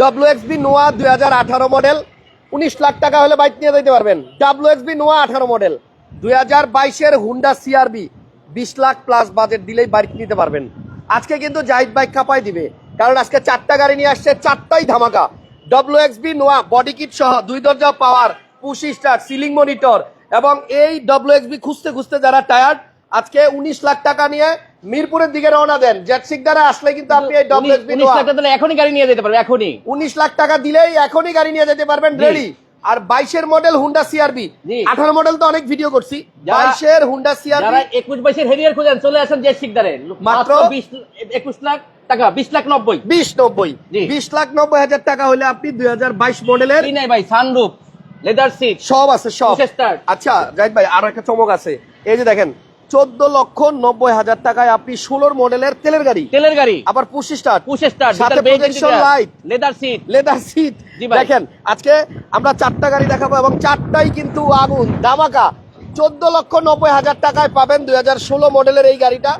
W X B নোয়া দুই হাজার আঠারো মডেল উনিশ লাখ টাকা হলে বাইক নিয়ে যেতে পারবেন। ডাব্লিউ এক্স বি নোয়া আঠারো মডেল দুই হাজার বাইশের হুন্ডা সিআরবি বিশ লাখ প্লাস বাজেট দিলেই বাইক নিতে পারবেন। আজকে কিন্তু জাহিদ বাইক কাপাই দিবে, কারণ আজকে চারটা গাড়ি নিয়ে আসছে, চারটাই ধামাকা। W X B Noah body kit সহ দুই দরজা power push start ceiling monitor এবং এই ডাব্লিউ এক্স বি খুঁজতে খুঁজতে যারা টায়ার্ড আজকে উনিশ লাখ টাকা নিয়ে মিরপুরের দিকে রওনা দেন। জেট সিকদারে আসলে কিন্তু আপনি এই ডাব্লিউ এক্স উনিশ লাখ টাকা দিলে এখনই গাড়ি নিয়ে যেতে পারবে এখনই। উনিশ লাখ টাকা দিলেই এখনই গাড়ি নিয়ে যেতে পারবেন রেডি। আর বাইশের মডেল হুন্ডা সিআরবি। আঠারো মডেল তো অনেক ভিডিও করছি। বাইশের হুন্ডা যারা সিআরবি একুশ বাইশের হেরিয়ার খোঁজেন চলে আসেন জেট শিকদারে মাত্র একুশ লাখ টাকা বিশ লাখ নব্বই। বিশ নব্বই। বিশ লাখ নব্বই হাজার টাকা হলে আপনি দুই হাজার বাইশ মডেলের নাই ভাই? সানরুফ লেদার সিট সব আছে সব। আচ্ছা জাহিদ ভাই আর একটা চমক আছে। এই যে দেখেন চোদ্দ লক্ষ নব্বই হাজার টাকায় আপনি ষোলোর মডেলের তেলের গাড়ি। তেলের গাড়ি। আবার পুশি স্টার্ট। পুশ স্টার সাথে light। Leather seat leather seat দেখেন আজকে আমরা চারটা গাড়ি দেখাবো এবং চারটাই কিন্তু আগুন দামাকা চোদ্দ লক্ষ নব্বই হাজার টাকায় পাবেন দুই হাজার ষোলো মডেলের এই গাড়িটা।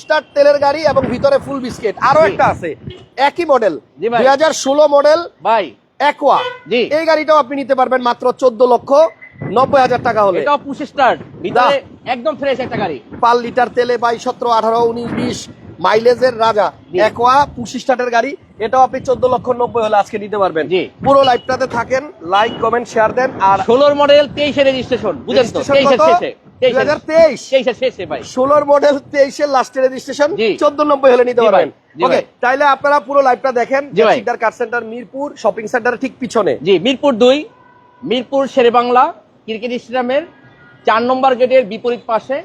স্টার তেলের গাড়ি এবং ভিতরে ফুল বিস্কিট। আরও একটা আছে। একই মডেল দুই হাজার ষোলো মডেল ভাই। একোয়া। এই গাড়িটাও আপনি নিতে পারবেন মাত্র চোদ্দ লক্ষ নব্বই হাজার টাকা হলে। এটাও পুশ ভিতরে একদম ফ্রেশ একটা গাড়ি। পার লিটার তেলে বাই সতেরো আঠারো উনিশ বিশ। মাইলেজের রাজা। একোয়া পঁচিশ স্টার্টের গাড়ি। এটাও আপনি চোদ্দ লক্ষ নব্বই হলে আজকে নিতে পারবেন। পুরো লাইভটাতে থাকেন। লাইক কমেন্ট শেয়ার দেন। আর ষোলোর মডেল তেইশে রেজিস্ট্রেশন বুঝেন তো? Registration তেইশের শেষে। 2023 তেইশের শেষে ভাই। ষোলোর মডেল তেইশের লাস্টের রেজিস্ট্রেশন চোদ্দ নব্বই হলে নিতে জি পারবেন। ওকে তাইলে আপনারা পুরো লাইভটা দেখেন। কার সেন্টার মিরপুর শপিং সেন্টারের ঠিক পিছনে। জি মিরপুর দুই মিরপুর শেরেবাংলা ক্রিকেট স্টেডিয়ামের চার নম্বর গেটের বিপরীত পাশে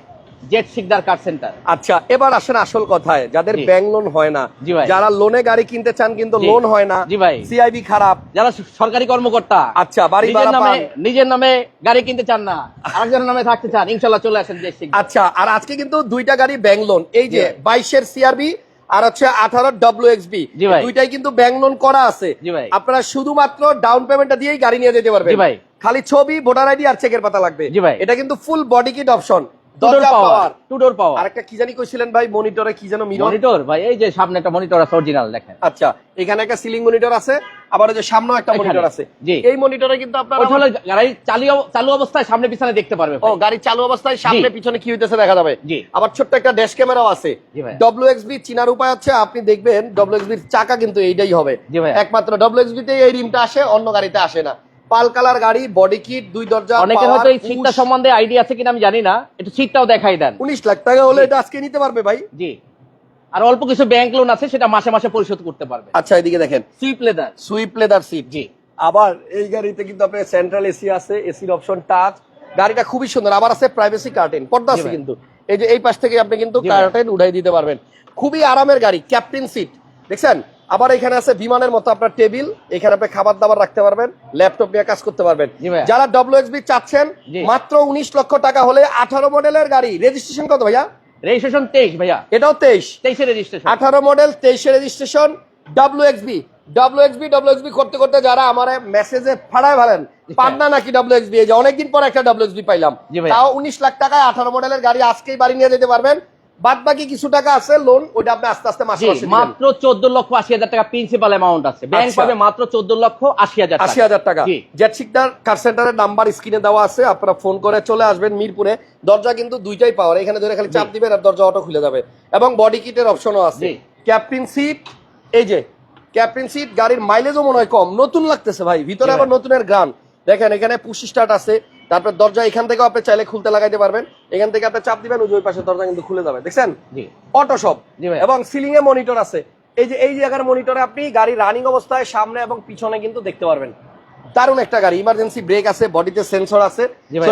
জেট শিকদার কার সেন্টার আচ্ছা এবার আসেন আসল কথায় যাদের ব্যাংক লোন হয় না যারা লোনে গাড়ি কিনতে চান কিন্তু লোন হয় না জি ভাই। সিআইবি খারাপ যারা সরকারি কর্মকর্তা আচ্ছা, বাড়ি ভাড়া পান। নিজের নামে গাড়ি কিনতে চান না আরেকজনের নামে থাকতে চান ইনশাল্লাহ চলে আসেন জেট শিকদার আচ্ছা আর আজকে কিন্তু দুইটা গাড়ি ব্যাংক লোন এই যে জি ভাই। বাইশের সিআরবি আর হচ্ছে আঠারো ডাব্লিউ এক্সবি। দুইটাই কিন্তু ব্যাংক লোন করা আছে। আপনারা শুধুমাত্র ডাউন পেমেন্টটা দিয়েই গাড়ি নিয়ে যেতে পারবেন। খালি ছবি ভোটার আইডি আর চেকের পাতা লাগবে। জি ভাই। এটা কিন্তু full body kit option two door দরজা পাওয়ার পাওয়ার টু ডোর পাওয়ার আরেকটা কি জানি কইছিলেন ভাই মনিটরে কি যেন মনিটর ভাই এই যে সামনে একটা মনিটর আছে অরিজিনাল দেখেন। আচ্ছা এখানে একটা সিলিং মনিটর আছে আবার যে সামনেও একটা মনিটর আছে। এই মনিটরে কিন্তু আপনারা হলো গাড়ি চালু চালু অবস্থায় সামনে পিছনে দেখতে পারবে ও গাড়ি চালু অবস্থায় সামনে পিছনে কি হইতেছে দেখা যাবে। আবার ছোট্ট একটা ড্যাশ ক্যামেরাও আছে। ভাই। চিনার উপায় হচ্ছে আপনি দেখবেন ডব্লিউ এক্সবির চাকা কিন্তু এইটাই হবে। একমাত্র ডব্লিউ এক্সবি তে এই রিমটা আসে অন্য গাড়িতে আসে না। পাল কালার গাড়ি বডি কিট দুই দরজা অনেকের হয়তো এই সিটটা সম্বন্ধে আইডিয়া আছে কিনা আমি জানি না একটু সিটটাও দেখাই দেন। উনিশ লাখ টাকা হলে এটা আজকে নিতে পারবে ভাই? জি। আর অল্প কিছু ব্যাংক লোন আছে সেটা মাসে মাসে পরিশোধ করতে পারবে। আচ্ছা এদিকে দেখেন। সুইপ লেদার সুইপ লেদার সিট জি। আবার এই গাড়িতে কিন্তু আপনার সেন্ট্রাল এসি আছে এসির অপশন টাচ গাড়িটা খুবই সুন্দর আবার আছে প্রাইভেসি কার্টেন পর্দা আছে কিন্তু। এই যে এই পাশ থেকে আপনি কিন্তু কার্টেন উঠাই দিতে পারবেন। খুবই আরামের গাড়ি ক্যাপ্টেন সিট দেখছেন? আবার এখানে আছে বিমানের মতো আপনার টেবিল এখানে আপনি খাবার দাবার রাখতে পারবেন ল্যাপটপ নিয়ে কাজ করতে পারবেন। যারা ডব্লিউ এক্সবি চাচ্ছেন মাত্র উনিশ লক্ষ টাকা হলে আঠারো মডেলের গাড়ি। রেজিস্ট্রেশন কত ভাইয়া? রেজিস্ট্রেশন তেইশ ভাইয়া। এটাও তেইশ। তেইশে রেজিস্ট্রেশন আঠারো মডেল তেইশে registration W XB W XB W XB করতে করতে যারা আমার মেসেজে ফাড়ায় ভালেন পান্না নাকি ডাব্লিউ এক্সবি এই যে অনেকদিন পর একটা ডাব্লিউ এক্সবি পাইলাম। তাও উনিশ লাখ টাকায় আঠারো মডেলের গাড়ি আজকেই বাড়ি নিয়ে যেতে পারবেন। বাদ বাকি কিছু টাকা আছে লোন ওইটা আপনি আস্তে আস্তে মাসে মাসে মাত্র চোদ্দ লক্ষ আশি হাজার টাকা প্রিন্সিপাল অ্যামাউন্ট আছে। ব্যাংক আচ্ছা। পাবে মাত্র চোদ্দ লক্ষ আশি হাজার আশি হাজার টাকা। জেট সিকদার কার সেন্টারের নাম্বার স্ক্রিনে দেওয়া আছে আপনারা ফোন করে চলে আসবেন মিরপুরে। দরজা কিন্তু দুইটাই পাওয়ার এখানে ধরে খালি চাপ দিবেন আর দরজা অটো খুলে যাবে। এবং বডি কিটের অপশনও আছে। ক্যাপ্টেন সিট এই যে ক্যাপ্টেন সিট গাড়ির মাইলেজও মনে হয় কম নতুন লাগতেছে ভাই। ভিতরে আবার। নতুনের গান দেখেন এখানে পুশি স্টার্ট আছে। তারপর দরজা এখান থেকেও আপনি চাইলে খুলতে লাগাইতে পারবেন। এখান থেকে আপনি চাপ দিবেন ওই পাশে দরজা কিন্তু খুলে যাবে। দেখছেন? জি। অটো সব। এবং সিলিং এ মনিটর আছে। এই যে এই জায়গার মনিটরে আপনি গাড়ি রানিং অবস্থায় সামনে এবং পিছনে কিন্তু দেখতে পারবেন। দারুণ একটা গাড়ি। ইমার্জেন্সি ব্রেক আছে বডিতে সেন্সর আছে। জি ভাই।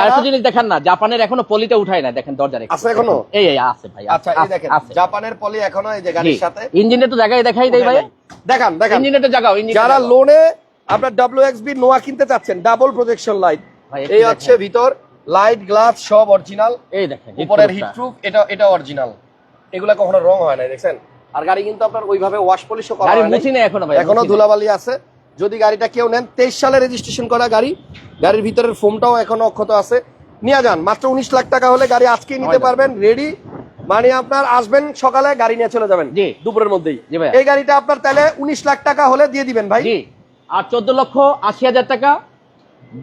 আরেকটা জিনিস দেখেন না জাপানের এখনও পলিটা উঠায় না দেখেন দরজা আছে এখনও? এই এই আছে ভাই আচ্ছা এই দেখেন জাপানের পলি এখনও এই যে গাড়ির সাথে। ইঞ্জিনে তো জায়গায় দেখাই দেই ভাই। দেখান দেখান। ইঞ্জিনে তো জায়গাও ইঞ্জিন যারা লোনে আপনার ডাব্লিউ এক্সবি নোয়া কিনতে চাচ্ছেন ডাবল প্রজেকশন লাইট এই হচ্ছে ভিতর লাইট গ্লাস সব অরিজিনাল এই দেখেন উপরের হিট প্রুফ এটা এটা অরিজিনাল এগুলা কখনো রং হয় না আর গাড়ি কিন্তু আপনার ওইভাবে ওয়াশ পলিশও করা গাড়ি মুছি নেই এখনও ভাই এখনও ধুলাবালি আছে। যদি গাড়িটা কেউ নেন তেইশ সালে রেজিস্ট্রেশন করা গাড়ি। গাড়ির ভিতরের ফোমটাও এখনও অক্ষত আছে। নিয়ে যান মাত্র উনিশ লাখ টাকা হলে গাড়ি আজকেই নিতে পারবেন রেডি মানে আপনার আসবেন সকালে গাড়ি নিয়ে চলে যাবেন। দুপুরের মধ্যেই। এই গাড়িটা আপনার তাহলে উনিশ লাখ টাকা হলে দিয়ে দিবেন ভাই। জি। আর চোদ্দ লক্ষ আশি হাজার টাকা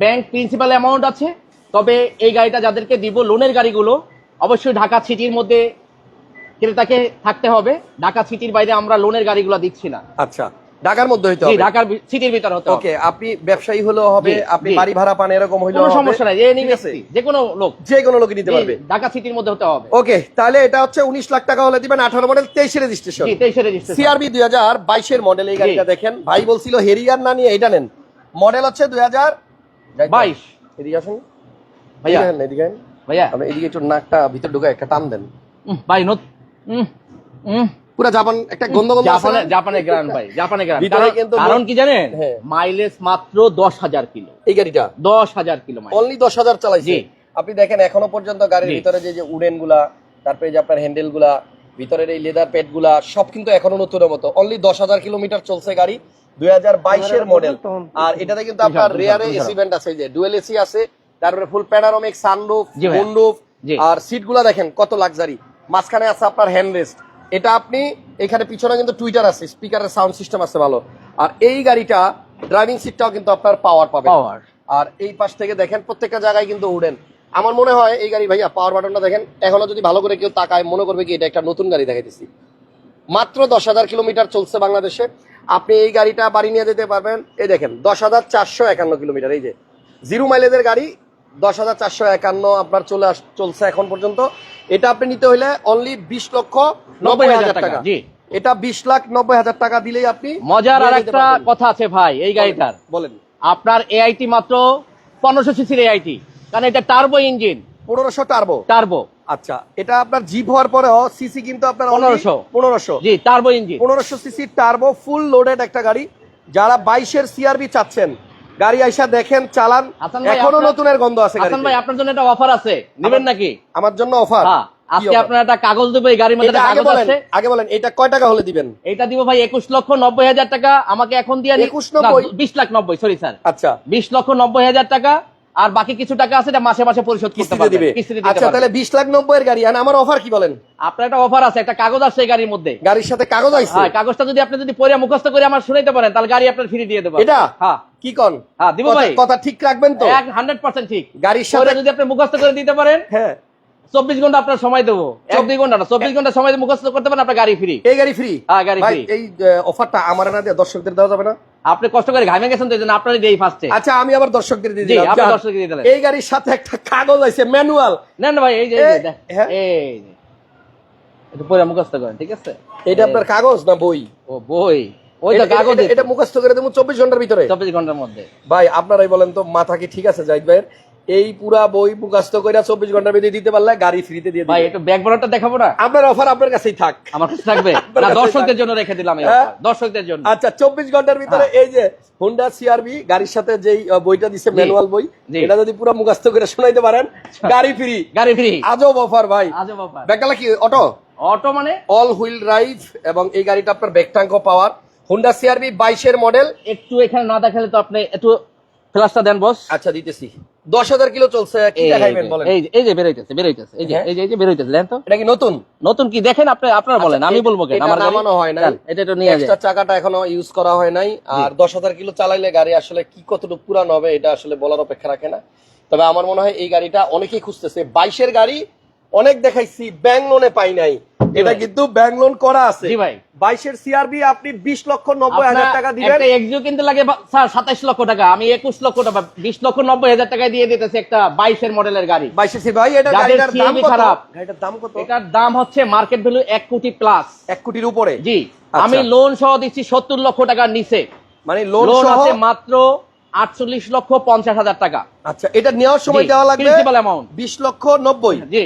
ব্যাংক প্রিন্সিপাল অ্যামাউন্ট আছে তবে এই গাড়িটা যাদেরকে দিব লোনের গাড়িগুলো অবশ্যই ঢাকা সিটির মধ্যে ক্রেতাকে থাকতে হবে। ঢাকা সিটির বাইরে আমরা লোনের গাড়িগুলো দিচ্ছি না। আচ্ছা ঢাকার মধ্যে হইতে হবে। ঢাকার সিটির ভিতর হতে হবে। ওকে আপনি ব্যবসায়ী হলেও হবে আপনি বাড়ি ভাড়া পান এরকম হইলেও কোনো সমস্যা নাই যে ঠিক নিবে যে কোনো লোক। যে কোনো লোকে নিতে পারবে। ঢাকা সিটির মধ্যে হতে হবে। ওকে তাহলে এটা হচ্ছে উনিশ লাখ টাকা হলে দিবেন আঠারো মডেল তেইশে রেজিস্ট্রেশন জি তেইশে রেজিস্ট্রেশন সিআরবি দুই হাজার বাইশের মডেল এই গাড়িটা দেখেন। ভাই বলছিল হেরিয়ার না নিয়ে এটা নেন। মডেল হচ্ছে দুই হাজার বাইশ। এদিকে আসুন। ভাইয়া। এদিকে ভাইয়া। আপনি এদিকে একটু নাকটা ভিতর ঢুকে একটা টান দেন। ভাই নত পুরো জাপান একটা গন্ধ গন্ধ আছে জাপানে গ্রান ভাই জাপানের গ্রান। কারণ- কিন্তু কারণ কি জানেন? হ্যাঁ। মাইলেজ মাত্র দশ হাজার কিলো। এই গাড়িটা? দশ হাজার কিলো অনলি দশ হাজার চালাইছে। আপনি দেখেন এখনও পর্যন্ত গাড়ির ভিতরে যে যে উডেনগুলা তারপরে যে আপনার হ্যান্ডেলগুলা ভিতরের এই লেদার প্যাডগুলা সব কিন্তু এখনও নতুনের মতো। অনলি দশ হাজার কিলোমিটার চলছে গাড়ি। দুই হাজার বাইশের মডেল আর এটাতে কিন্তু আপনার রেয়ারে এসি ভেন্ট আছে যে ডুয়েল এসি আছে তারপরে ফুল প্যানারোমিক সানরুফ আর সিটগুলা দেখেন কত লাক্সারি মাঝখানে আছে আপনার হ্যান্ড রেস্ট এটা আপনি এখানে পিছনে কিন্তু টুইটার আছে স্পিকারের সাউন্ড সিস্টেম আছে ভালো। আর এই গাড়িটা ড্রাইভিং সিটটাও কিন্তু আপনার পাওয়ার পাবে। পাওয়ার আর এই পাশ থেকে দেখেন প্রত্যেকটা জায়গায় কিন্তু উডেন আমার মনে হয় এই গাড়ি ভাইয়া পাওয়ার বাটনটা দেখেন এখনও যদি ভালো করে কেউ তাকায় মনে করবে কি এটা একটা নতুন গাড়ি দেখাইতেছি। মাত্র দশ হাজার কিলোমিটার চলছে বাংলাদেশে। আপনি এই গাড়িটা বাড়ি নিয়ে যেতে পারবেন। এই দেখেন দশ হাজার চারশো একান্ন কিলোমিটার এই যে। জিরো মাইলেজের গাড়ি দশ হাজার চারশো একান্ন আপনার চলে আস চলছে এখন পর্যন্ত। এটা আপনি নিতে হলে অনলি বিশ লক্ষ নব্বই হাজার টাকা। এটা বিশ লাখ নব্বই হাজার টাকা দিলেই আপনি মজার আর একটা কথা আছে ভাই এই গাড়িটার। বলেন। আপনার এআইটি মাত্র পনেরোশো সিসির এআইটি কারণ এটা টার্বো ইঞ্জিন পনেরোশো টার্বো টার্বো আচ্ছা এটা আপনার জিপ হওয়ার পরেও সিসি কিন্তু আপনার 1500 পনেরোশো। জি টার্বো ইঞ্জিন পনেরোশো সিসি টার্বো ফুল লোডেড একটা গাড়ি। যারা বাইশের সিআরবি চাচ্ছেন গাড়ি আইসা দেখেন চালান। এখনও নতুনের গন্ধ আছে হাসান ভাই আপনার জন্য একটা অফার আছে। নেবেন নাকি? আমার জন্য অফার হ্যাঁ আজকে আপনার একটা কাগজ দেবো এই গাড়ির মধ্যে আগে বলেন আগে বলেন এটা কয় টাকা হলে দিবেন? এটা দিব ভাই একুশ লক্ষ নব্বই হাজার টাকা আমাকে এখন দিয়ে 21 বিশ লাখ নব্বই সরি স্যার আচ্ছা। বিশ লক্ষ নব্বই হাজার টাকা আর বাকি কিছু টাকা আছে এটা মাসে মাসে পরিশোধ করতে দিবে। কিস্তিতে আচ্ছা তাহলে বিশ লাখ নব্বই এর গাড়ি আর আমার অফার কি বলেন? আপনার একটা অফার আছে একটা কাগজ আছে গাড়ির মধ্যে। গাড়ির সাথে কাগজ আইছে হ্যাঁ কাগজটা যদি আপনি যদি পরে মুখস্থ করে আমার শুনাইতে পারেন তাহলে গাড়ি আপনার ফ্রি দিয়ে দেবো। এটা? হ্যাঁ। কি কন? হ্যাঁ, দিব ভাই। কথা ঠিক রাখবেন তো? এক হান্ড্রেড পার্সেন্ট ঠিক। গাড়ির সাথে যদি আপনি মুখস্থ করে দিতে পারেন হ্যাঁ। চব্বিশ ঘণ্টা আপনার সময় দেবো। চব্বিশ ঘণ্টা না চব্বিশ ঘণ্টা সময় মুখস্থ করতে পারেন আপনার গাড়ি ফ্রি এই গাড়ি ফ্রি হ্যাঁ, গাড়ি free। এই অফারটা আমার না দিয়ে দর্শকদের দেওয়া যাবে না? আপনি কষ্ট করে ঘামে গেছেন তো এই জন্য আপনারই দেই ফার্স্টে আচ্ছা আমি আবার দর্শকদের দিয়ে দিলাম। আপনি। দর্শকদের দিয়ে দিলেন। এই গাড়ির সাথে একটা কাগজ আছে ম্যানুয়াল। না না ভাই এই যে এই হ্যাঁ। একটু পরে মুখস্থ করেন ঠিক আছে? এটা আপনার কাগজ না বই? ও বই। ওই তো কাগজ এটা- এটা মুখস্থ করে দেবো চব্বিশ ঘণ্টার ভিতরে। চব্বিশ ঘণ্টার মধ্যে। ভাই আপনারাই বলেন তো মাথা কি ঠিক আছে জাহিদ ভাইয়ের? এই পুরা বই মুখস্থ করে চব্বিশ ঘণ্টার ভিতরে দিতে পারলে গাড়ি ফ্রিতে দিয়ে ভাই একটু ব্যাক বরারটা দেখাবো না? আপনার অফার আপনার কাছেই থাক। আমার কাছে থাকবে? দর্শকদের জন্য রেখে দিলাম হ্যাঁ? দর্শকদের জন্য। আচ্ছা চব্বিশ ঘণ্টার ভিতরে হ্যাঁ। এই যে হোন্ডা সিআরবি গাড়ির সাথে যেই বইটা দিছে ম্যানুয়াল বই এটা যদি পুরো মুখস্থ করে শোনাইতে পারেন গাড়ি ফ্রি গাড়ি ফ্রি আজব অফার ভাই। আজব অফার ব্যাগডালা কি অটো অটো মানে? অল হুইল ড্রাইভ এবং এই গাড়িটা আপনার ব্যাকটাঙ্ক পাওয়ার হোন্ডা সিআরবি বাইশের মডেল একটু এখানে না দেখালে তো আপনি একটু ফ্ল্যাশটা দেন বস আচ্ছা দিতেছি। দশ হাজার কিলো চলছে কি এই দেখাইবেন যে, বলেন? এই যে বেরোইতেছে বেরোইতেছে এই যে হ্যাঁ। এই যে এই যে বেরোইতেছে দেন তো? এটা কি নতুন? নতুন কি? দেখেন আপনি আপনারা বলেন আমি আচ্ছা, বলব কেন? আমার নামানো হয় না এটা নিয়ে যায় চাকাটা এখনও ইউজ করা হয় নাই। আর দশ হাজার কিলো চালাইলে গাড়ি আসলে কি কতটুকু পুরান হবে এটা আসলে বলার অপেক্ষা রাখে না। তবে আমার মনে হয় এই গাড়িটা অনেকেই খুঁজতেছে। বাইশের গাড়ি অনেক দেখাইছি ব্যাংক লোনে পাই নাই। এটা কিন্তু ব্যাংক লোন করা আছে। জি ভাই। বাইশের সিআরবি আপনি বিশ লক্ষ নব্বই হাজার টাকা দিবেন। এক্সিও কিনতে লাগে স্যার সাতাইশ লক্ষ টাকা। আমি একুশ লক্ষ টাকা বিশ লক্ষ নব্বই হাজার টাকায় দিয়ে দিতেছে একটা বাইশের মডেলের গাড়ি। বাইশের ভাই এটা দাম কত? খারাপ। গাড়িটার দাম কত? এটার দাম হচ্ছে মার্কেট ভ্যালু এক কোটি প্লাস এক কোটির উপরে? জি। আচ্ছা। আমি লোন সহ দিচ্ছি সত্তর লক্ষ টাকার নিচে। মানে লোন আছে মাত্র আটচল্লিশ লক্ষ পঞ্চাশ হাজার টাকা। আচ্ছা এটা নেওয়ার সময় দেওয়া লাগবে বিশ লক্ষ নব্বই। জি।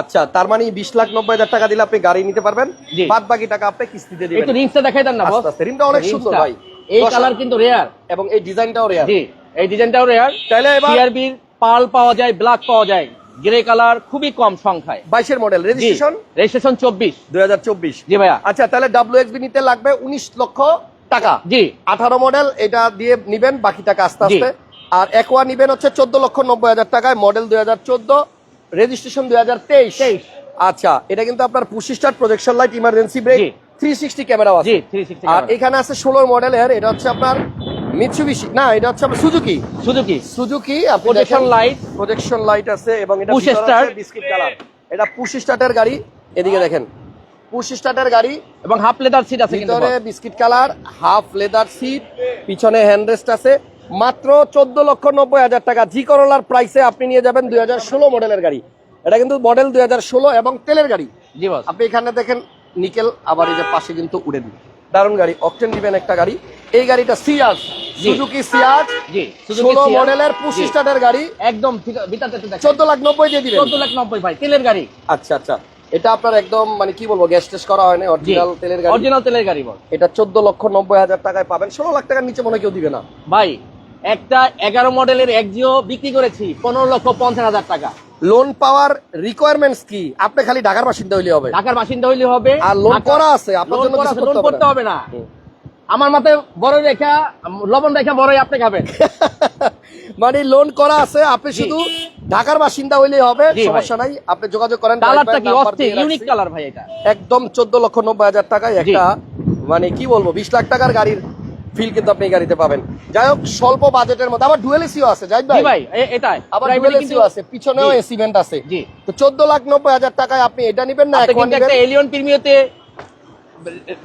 আচ্ছা তার মানে বিশ লাখ নব্বই হাজার টাকা দিলে আপনি গাড়ি নিতে পারবেন? বাদ বাকি টাকা আপনি কিস্তিতে দিবেন। একটু রিংসটা দেখাই দেন না বস আস্তে, অনেক সুন্দর ভাই। এই কালার কিন্তু রেয়ার এবং এই ডিজাইনটাও রেয়ার জি এই ডিজাইনটাও রেয়ার তাহলে এবার সিআরবির পাল পাওয়া যায় ব্ল্যাক পাওয়া যায়। গ্রে কালার খুবই কম সংখ্যায়। বাইশের মডেল রেজিস্ট্রেশন রেজিস্ট্রেশন চব্বিশ। দুই হাজার চব্বিশ। জি ভাইয়া। আচ্ছা তাহলে ডাব্লিউ এক্সবি নিতে লাগবে উনিশ লক্ষ টাকা। জি। আঠারো মডেল এটা দিয়ে নিবেন বাকি টাকা আস্তে আস্তে। আর একোয়া নিবেন হচ্ছে চোদ্দ লক্ষ নব্বই হাজার টাকায় মডেল দুই হাজার চোদ্দ। রেজিস্ট্রেশন দুই হাজার তেইশ। আচ্ছা এটা কিন্তু আপনার push start projection light emergency brake three sixty camera আছে। আর এখানে আছে ষোলোর মডেলের এটা হচ্ছে আপনার মিৎসুবিশি না এটা হচ্ছে আপনার Suzuki Suzuki Suzuki projection light projection light আছে এবং এটা start। বিস্কিট কালার এটা পুশ স্টার্টের গাড়ি এদিকে দেখেন। পুশ স্টার্টের গাড়ি এবং হাফ লেদার সিট আছে ভিতরে biscuit colour half leather seat পিছনে হ্যান্ডরেস্ট আছে। মাত্র চোদ্দ লক্ষ নব্বই হাজার টাকা। জি করোলার প্রাইসে আপনি নিয়ে যাবেন দুই হাজার ষোলো মডেলের গাড়ি। এটা কিন্তু মডেল দুই হাজার ষোলো এবং তেলের গাড়ি। জি বস আপনি এখানে দেখেন নিকেল আবার এই যে পাশে কিন্তু উড়ে দিন দারুণ গাড়ি অকটেন দিবেন একটা গাড়ি। এই গাড়িটা সিয়াজ সুজুকি সিয়াজ ষোলো। মডেলের পুশ জি। গাড়ি। একদম। চোদ্দ লাখ নব্বই দিয়ে দিবেন। চোদ্দ লাখ নব্বই ভাই তেলের গাড়ি। আচ্ছা আচ্ছা। এটা আপনার একদম মানে কি বলব গ্যাস টেস্ট করা হয় না অরিজিনাল তেলের গাড়ি। অরিজিনাল তেলের গাড়ি বল এটা চোদ্দ লক্ষ নব্বই হাজার টাকায় পাবেন। ষোলো লাখ টাকার নিচে মনে কেউ দিবে না। ভাই একটা এগারো মডেলের একজিও বিক্রি করেছি পনেরো লক্ষ পঞ্চাশ হাজার টাকা। লোন পাওয়ার রিকোয়ারমেন্টস কি? আপনি খালি ঢাকার বাসিন্দা হইলে হবে। ঢাকার বাসিন্দা হইলে হবে। আর লোন করা আছে আপনার লোন জন্য লোন করতে হবে না। আমার মাথায় বড় রেখা লবণ রেখা বড়ই আপনি খাবেন। মানে লোন করা আছে আপনি শুধু ঢাকার বাসিন্দা হইলেই হবে সমস্যা নাই। আপনি যোগাযোগ করেন কালারটা কি? অস্থির ইউনিক কালার ভাই এটা। একদম চোদ্দ লক্ষ নব্বই হাজার টাকায় একটা মানে কি বলব বিশ লাখ টাকার গাড়ির ফিল কিন্তু আপনি এই গাড়িতে পাবেন। যাই হোক স্বল্প বাজেটের মধ্যে। আবার ডুয়েল এসিও আছে যাই ভাই? ভাই এটাই। আবার ডুয়েল এসিও আছে পিছনেও এসি ভেন্ট আছে। জি। তো চোদ্দ লাখ নব্বই হাজার টাকায় আপনি এটা নিবেন না এখন একটা এলিয়ন প্রিমিয়াতে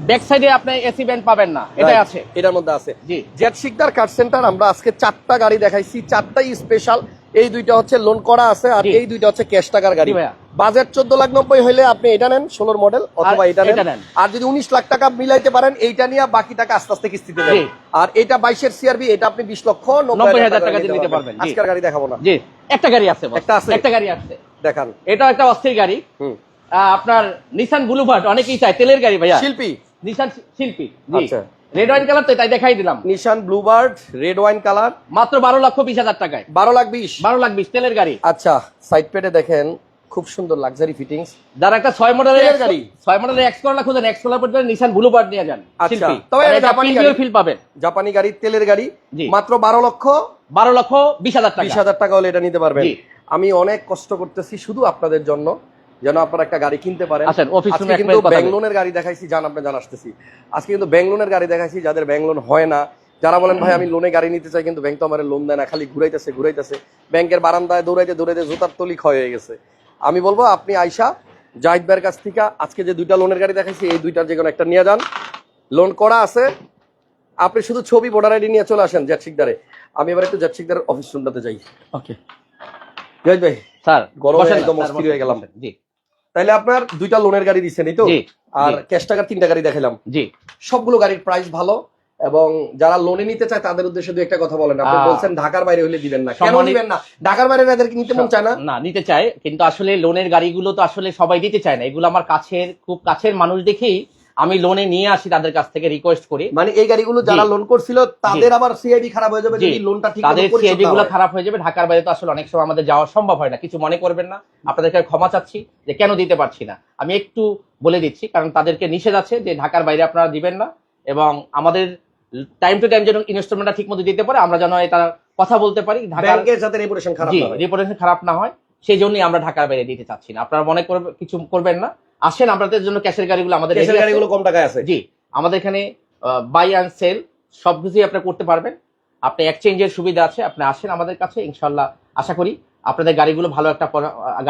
ব্যাক সাইডে আপনি এসি ব্যান্ড পাবেন না। এটাই আছে। এটার মধ্যে আছে। জি। জেট শিকদার কার সেন্টার আমরা আজকে চারটা গাড়ি দেখাইছি চারটাই স্পেশাল এই দুইটা হচ্ছে লোন করা আছে আর এই দুইটা হচ্ছে ক্যাশ টাকার গাড়ি। ভাইয়া। বাজেট চোদ্দ লাখ নব্বই হলে আপনি এটা নেন ষোলোর মডেল অথবা এটা এটা নেন। আর যদি উনিশ লাখ টাকা মিলাইতে পারেন এইটা নিয়ে বাকি টাকা আস্তে আস্তে কিস্তিতে দেন। আর এটা বাইশের সিআরবি এটা আপনি বিশ লক্ষ নব্বই হাজার টাকা দিয়ে নিতে পারবেন, আজকের গাড়ি দেখাবো না। জি। একটা গাড়ি আছে একটা আছে? একটা গাড়ি আছে। দেখান। এটাও একটা অস্থির গাড়ি। আপনার নিসান ব্লুবার্ড অনেকেই চায় তেলের গাড়ি ভাইয়া। শিল্পী। নিসান শিল্পী আচ্ছা। রেড ওয়াইন কালার তো তাই দেখাই দিলাম। Nissan Bluebird red wine colour মাত্র বারো লক্ষ বিশ হাজার টাকায়। বারো লাখ বিশ। বারো লাখ বিশ তেলের গাড়ি। আচ্ছা সাইড পেটে দেখেন। খুব সুন্দর লাক্সারি ফিটিংস যারা একটা ছয় মডেলের গাড়ি। ছয় মডেলের এক্স করলা খুঁজেন এক্স করলা পর্যন্ত নিসান ব্লুবার্ড নিয়ে যান আচ্ছা, তবে জাপানি গাড়ি। ফিল পাবেন। জাপানি গাড়ি তেলের গাড়ি মাত্র বারো লক্ষ। বারো লক্ষ বিশ হাজার বিশ টাকা হাজার টাকা হলে এটা নিতে পারবেন। আমি অনেক কষ্ট করতেছি শুধু আপনাদের জন্য যেন আপনারা একটা গাড়ি কিনতে পারেন। আসেন, আজকে কিন্তু বলি। ব্যাংলোনের গাড়ি দেখাইছি জান আপনি জান আসতেছি। আজকে কিন্তু ব্যাংলোনের গাড়ি দেখাইছি যাদের ব্যাংক লোন হয় না। যারা বলেন ভাই আমি লোনে গাড়ি নিতে চাই কিন্তু ব্যাংক তো আমার লোন দেয় না খালি ঘুরাইতেছে ঘুরাইতেছে। ব্যাংকের বারান্দায় দৌড়াইতে দৌড়াইতে জুতার তলি ক্ষয় হয়ে গেছে। আমি বলব আপনি আইসা জাহিদ ভাইয়ের কাছ থেকে আজকে যে দুইটা লোনের গাড়ি দেখাইছি এই দুইটার যে কোনো একটা নিয়ে যান। লোন করা আছে। আপনি শুধু ছবি ভোটার আইডি নিয়ে চলে আসেন জেট শিকদারে। আমি এবার একটু জেট শিকদারের অফিস রুমটাতে যাই। ওকে জাহিদ ভাই স্যার গরমে একদম অস্থির হয়ে গেলাম। জি। তাইলে আপনার দুইটা লোনের গাড়ি দিচ্ছেন এই তো আর ক্যাশ টাকার তিনটা গাড়ি দেখালাম জি। সবগুলো গাড়ির প্রাইস ভালো। এবং যারা লোনে নিতে চায় তাদের উদ্দেশ্যে দু একটা কথা বলেন। আপনি বলছেন ঢাকার বাইরে হলে দিবেন না। কেন দিবেন না? ঢাকার বাইরে এদেরকে নিতে মন চায় না? না নিতে চায় কিন্তু আসলে লোনের গাড়িগুলো তো আসলে সবাই দিতে চায় না। এগুলো আমার কাছের খুব কাছের মানুষ দেখেই আমি লোনে নিয়ে আসি তাদের কাছ থেকে রিকোয়েস্ট করি। মানে এই গাড়িগুলো যারা লোন করছিল তাদের আবার সিআইডি খারাপ হয়ে যাবে যদি লোনটা ঠিক তাদের সিআইডি গুলো খারাপ হয়ে যাবে। ঢাকার বাইরে তো আসলে অনেক সময় আমাদের যাওয়া সম্ভব হয় না। কিছু মনে করবেন না। আপনাদেরকে ক্ষমা চাচ্ছি যে কেন দিতে পারছি না। আমি একটু বলে দিচ্ছি কারণ তাদেরকে নিষেধ আছে যে ঢাকার বাইরে আপনারা দিবেন না। এবং আমাদের টাইম টু টাইম যেন ইনস্টলমেন্টটা ঠিক মতো দিতে পারে আমরা যেন এটা কথা বলতে পারি ব্যাংকের রেপুটেশন খারাপ না হয়। রিপোর্টেশন খারাপ না হয় সেই জন্যই আমরা ঢাকার বাইরে দিতে চাচ্ছি না। আপনারা মনে করবে কিছু করবেন না। আসেন আপনাদের জন্য ক্যাশের গাড়িগুলো আমাদের ক্যাশের গাড়িগুলো কম টাকায় আছে। জি আমাদের এখানে বাই অ্যান্ড সেল সবকিছুই আপনি করতে পারবেন। আপনি এক্সচেঞ্জের সুবিধা আছে আপনি আসেন আমাদের কাছে ইনশাল্লাহ আশা করি আপনাদের গাড়িগুলো ভালো একটা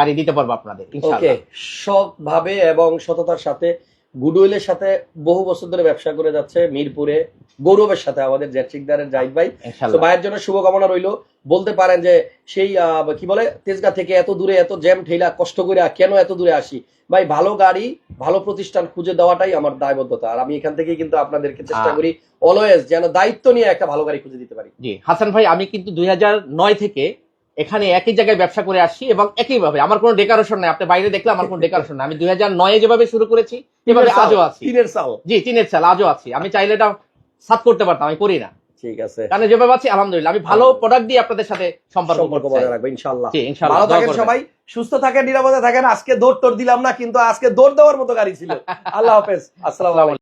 গাড়ি দিতে পারব আপনাদের ইনশাল্লাহ সৎভাবে এবং সততার সাথে গুডউইলের সাথে বহু বছর ধরে ব্যবসা করে যাচ্ছে মিরপুরে গৌরবের সাথে আমাদের জেটচিকদারের জাহিদ ভাই। তো ভাইয়ের জন্য শুভকামনা রইল। বলতে পারেন যে সেই কি বলে তেজগা থেকে এত দূরে এত জ্যাম ঠেলা কষ্ট করে কেন এত দূরে আসি? ভাই ভালো গাড়ি ভালো প্রতিষ্ঠান খুঁজে দেওয়াটাই আমার দায়বদ্ধতা। আর আমি এখান থেকেই কিন্তু আপনাদেরকে চেষ্টা করি অলওয়েজ যেন দায়িত্ব নিয়ে একটা ভালো গাড়ি খুঁজে দিতে পারি। জি হাসান ভাই আমি কিন্তু দুই নয় থেকে এখানে একই জায়গায় ব্যবসা করে আসছি এবং একইভাবে আমার কোনো ডেকারেশন নাই আপনি বাইরে দেখলে আমার কোনো ডেকারেশন নাই। আমি দুই হাজার নয়ে যেভাবে শুরু করেছি এভাবে আজও আছি। তিনের সাল জি তিনের চাল আজও আছি। আমি চাইলে এটা সাত করতে পারতাম আমি করি না। ঠিক আছে। কারণ যেভাবে আছি আলহামদুলিল্লাহ আমি ভালো প্রোডাক্ট দিয়ে আপনাদের সাথে সম্পর্ক সম্পর্ক করতে চাই। বজায় রাখব ইনশাআল্লাহ। ভালো থাকেন সবাই সুস্থ থাকেন নিরাপদে থাকেন। আজকে দৌড় টোর দিলাম না কিন্তু আজকে দৌড় দেওয়ার মতো গাড়ি ছিল। আল্লাহ হাফেজ আসসালামু আলাইকুম।